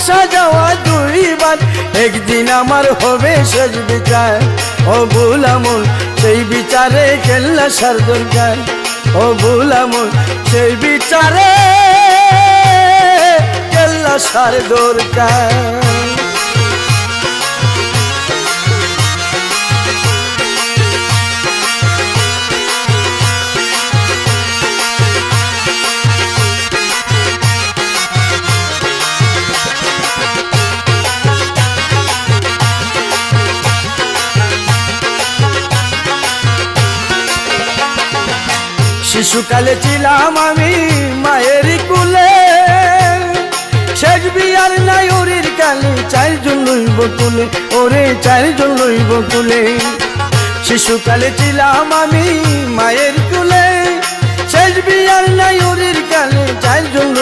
আসা যাওয়া দুইবার একদিন আমার হবে শেষ বিচার। ও বুলামুল সেই বিচারে কেল্লা সার দরকার। ও বুলামুল সেই বিচারে কেল্লা সার দরকার। শিশুকালে ছিলাম আমি মায়ের কুলে। শেষ বিয়ার নাই ওরির কালে, চারজন লইব তুলে ওরে চারজন লইব তুলে শিশুকালে ছিলাম আমি মায়ের